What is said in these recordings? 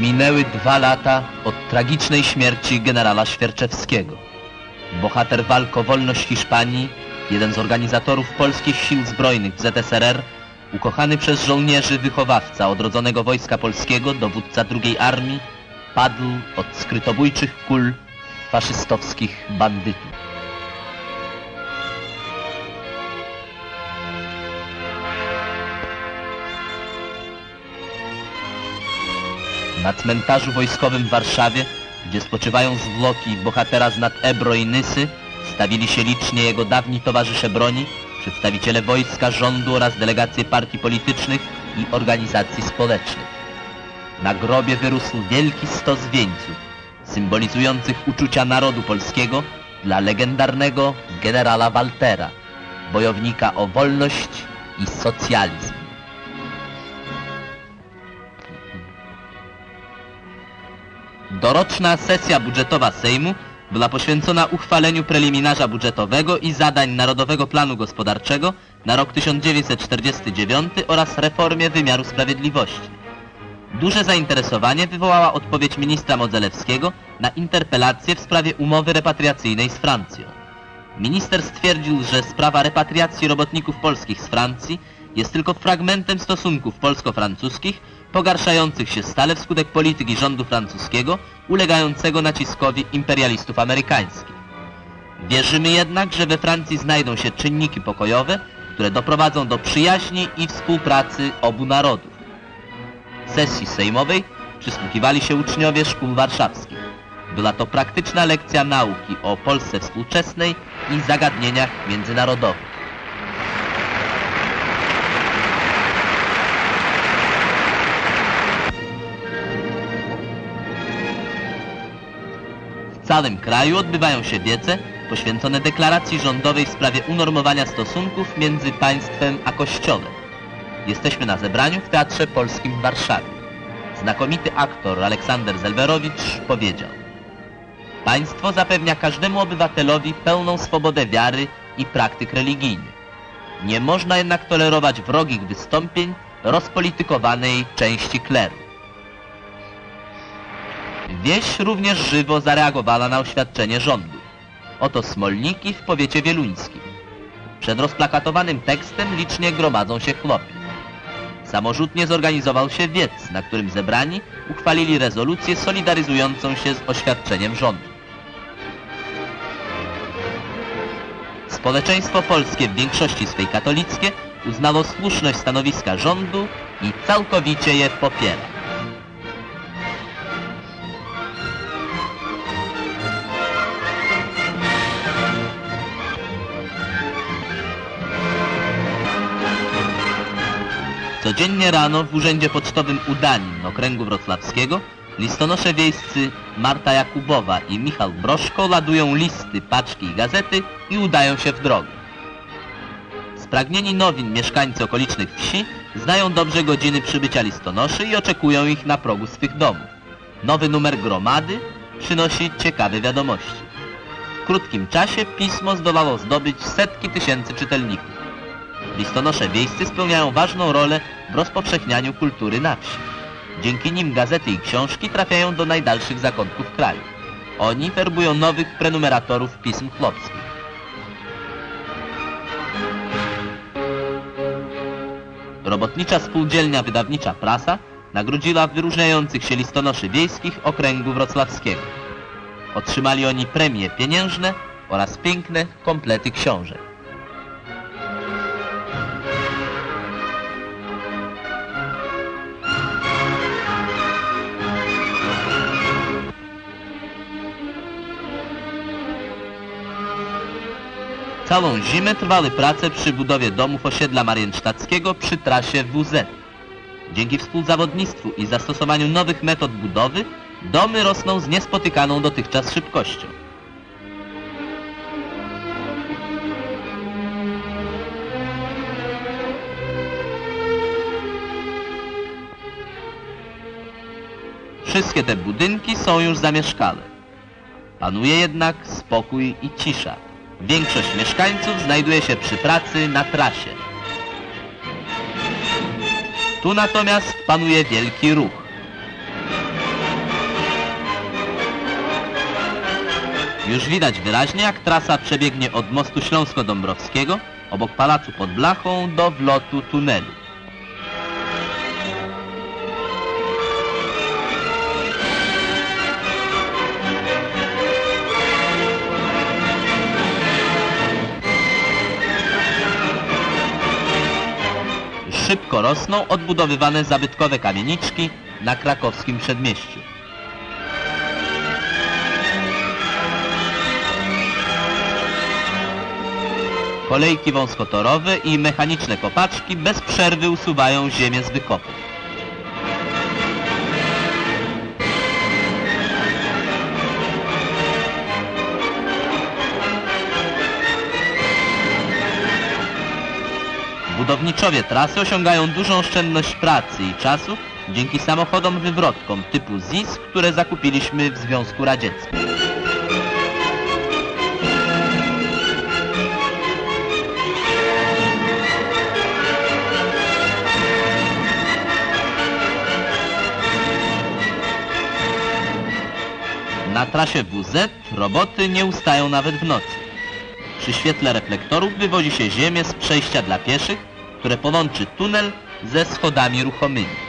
Minęły dwa lata od tragicznej śmierci generała Świerczewskiego. Bohater walk o wolność Hiszpanii, jeden z organizatorów polskich sił zbrojnych w ZSRR, ukochany przez żołnierzy wychowawca odrodzonego Wojska Polskiego, dowódca drugiej armii, padł od skrytobójczych kul faszystowskich bandytów. Na cmentarzu wojskowym w Warszawie, gdzie spoczywają zwłoki bohatera z nad Ebro i Nysy, stawili się licznie jego dawni towarzysze broni, przedstawiciele wojska, rządu oraz delegacje partii politycznych i organizacji społecznych. Na grobie wyrósł wielki stos wieńców, symbolizujących uczucia narodu polskiego dla legendarnego generała Waltera, bojownika o wolność i socjalizm. Doroczna sesja budżetowa Sejmu była poświęcona uchwaleniu preliminarza budżetowego i zadań Narodowego Planu Gospodarczego na rok 1949 oraz reformie wymiaru sprawiedliwości. Duże zainteresowanie wywołała odpowiedź ministra Modzelewskiego na interpelację w sprawie umowy repatriacyjnej z Francją. Minister stwierdził, że sprawa repatriacji robotników polskich z Francji jest tylko fragmentem stosunków polsko-francuskich, pogarszających się stale wskutek polityki rządu francuskiego, ulegającego naciskowi imperialistów amerykańskich. Wierzymy jednak, że we Francji znajdą się czynniki pokojowe, które doprowadzą do przyjaźni i współpracy obu narodów. Sesji sejmowej przysłuchiwali się uczniowie szkół warszawskich. Była to praktyczna lekcja nauki o Polsce współczesnej i zagadnieniach międzynarodowych. Całym kraju odbywają się wiece poświęcone deklaracji rządowej w sprawie unormowania stosunków między państwem a kościołem. Jesteśmy na zebraniu w Teatrze Polskim w Warszawie. Znakomity aktor Aleksander Zelwerowicz powiedział Państwo zapewnia każdemu obywatelowi pełną swobodę wiary i praktyk religijnych. Nie można jednak tolerować wrogich wystąpień rozpolitykowanej części kleru. Wieś również żywo zareagowała na oświadczenie rządu. Oto smolniki w powiecie wieluńskim. Przed rozplakatowanym tekstem licznie gromadzą się chłopi. Samorzutnie zorganizował się wiec, na którym zebrani uchwalili rezolucję solidaryzującą się z oświadczeniem rządu. Społeczeństwo polskie w większości swej katolickie uznało słuszność stanowiska rządu i całkowicie je popiera. Codziennie rano w urzędzie pocztowym Udanin okręgu wrocławskiego listonosze wiejscy Marta Jakubowa i Michał Broszko ladują listy, paczki i gazety i udają się w drogę. Spragnieni nowin mieszkańcy okolicznych wsi znają dobrze godziny przybycia listonoszy i oczekują ich na progu swych domów. Nowy numer gromady przynosi ciekawe wiadomości. W krótkim czasie pismo zdołało zdobyć setki tysięcy czytelników. Listonosze wiejscy spełniają ważną rolę w rozpowszechnianiu kultury na wsi. Dzięki nim gazety i książki trafiają do najdalszych zakątków kraju. Oni werbują nowych prenumeratorów pism chłopskich. Robotnicza Spółdzielnia Wydawnicza Prasa nagrodziła wyróżniających się listonoszy wiejskich okręgu wrocławskiego. Otrzymali oni premie pieniężne oraz piękne komplety książek. Całą zimę trwały prace przy budowie domów osiedla Mariensztackiego przy trasie WZ. Dzięki współzawodnictwu i zastosowaniu nowych metod budowy, domy rosną z niespotykaną dotychczas szybkością. Wszystkie te budynki są już zamieszkałe. Panuje jednak spokój i cisza. Większość mieszkańców znajduje się przy pracy na trasie. Tu natomiast panuje wielki ruch. Już widać wyraźnie, jak trasa przebiegnie od mostu Śląsko-Dąbrowskiego obok Pałacu pod Blachą do wlotu tunelu. Szybko rosną odbudowywane zabytkowe kamieniczki na krakowskim przedmieściu. Kolejki wąskotorowe i mechaniczne kopaczki bez przerwy usuwają ziemię z wykopów. Budowniczowie trasy osiągają dużą oszczędność pracy i czasu dzięki samochodom wywrotkom typu ZIS, które zakupiliśmy w Związku Radzieckim. Na trasie WZ roboty nie ustają nawet w nocy. Przy świetle reflektorów wywozi się ziemię z przejścia dla pieszych, które połączy tunel ze schodami ruchomymi.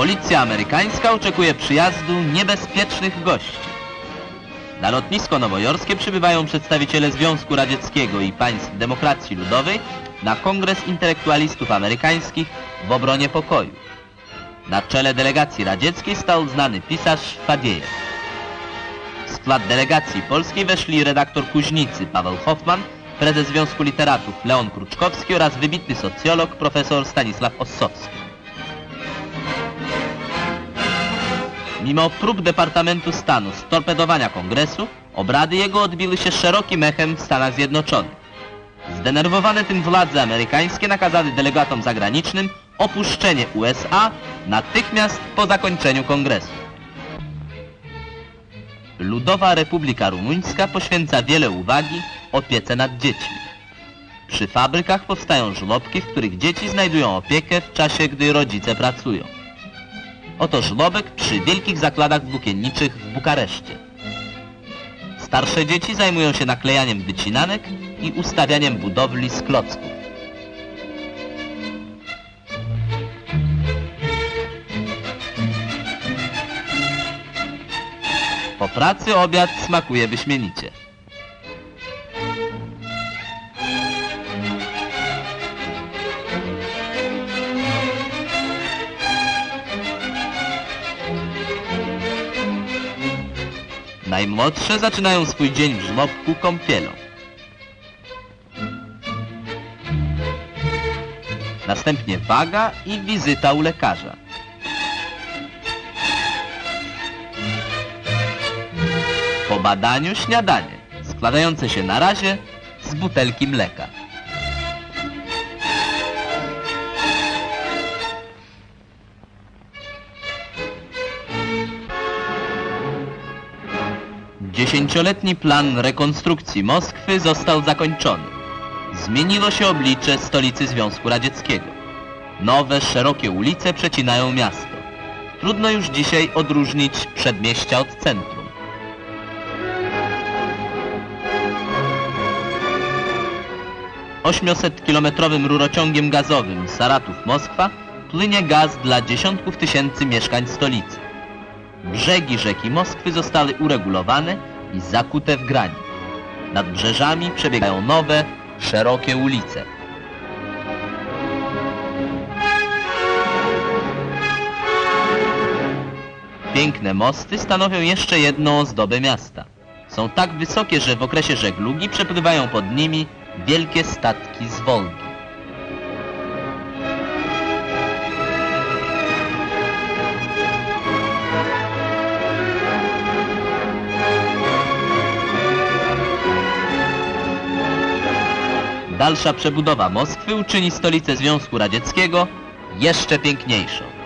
Policja amerykańska oczekuje przyjazdu niebezpiecznych gości. Na lotnisko nowojorskie przybywają przedstawiciele Związku Radzieckiego i państw demokracji ludowej na Kongres Intelektualistów Amerykańskich w obronie pokoju. Na czele delegacji radzieckiej stał znany pisarz Fadiejew. W skład delegacji polskiej weszli redaktor Kuźnicy Paweł Hoffman, prezes Związku Literatów Leon Kruczkowski oraz wybitny socjolog profesor Stanisław Ossowski. Mimo prób Departamentu Stanu storpedowania kongresu, obrady jego odbiły się szerokim echem w Stanach Zjednoczonych. Zdenerwowane tym władze amerykańskie nakazały delegatom zagranicznym opuszczenie USA natychmiast po zakończeniu kongresu. Ludowa Republika Rumuńska poświęca wiele uwagi opiece nad dziećmi. Przy fabrykach powstają żłobki, w których dzieci znajdują opiekę w czasie, gdy rodzice pracują. Oto żłobek przy wielkich zakładach włókienniczych w Bukareszcie. Starsze dzieci zajmują się naklejaniem wycinanek i ustawianiem budowli z klocków. Po pracy obiad smakuje wyśmienicie. Najmłodsze zaczynają swój dzień w żłobku kąpielą. Następnie waga i wizyta u lekarza. Po badaniu śniadanie, składające się na razie z butelki mleka. Dziesięcioletni plan rekonstrukcji Moskwy został zakończony. Zmieniło się oblicze stolicy Związku Radzieckiego. Nowe, szerokie ulice przecinają miasto. Trudno już dzisiaj odróżnić przedmieścia od centrum. Ośmiosetkilometrowym rurociągiem gazowym Saratów-Moskwa płynie gaz dla dziesiątków tysięcy mieszkań stolicy. Brzegi rzeki Moskwy zostały uregulowane i zakute w granit. Nad brzeżami przebiegają nowe, szerokie ulice. Piękne mosty stanowią jeszcze jedną ozdobę miasta. Są tak wysokie, że w okresie żeglugi przepływają pod nimi wielkie statki z Wolgi. Dalsza przebudowa Moskwy uczyni stolicę Związku Radzieckiego jeszcze piękniejszą.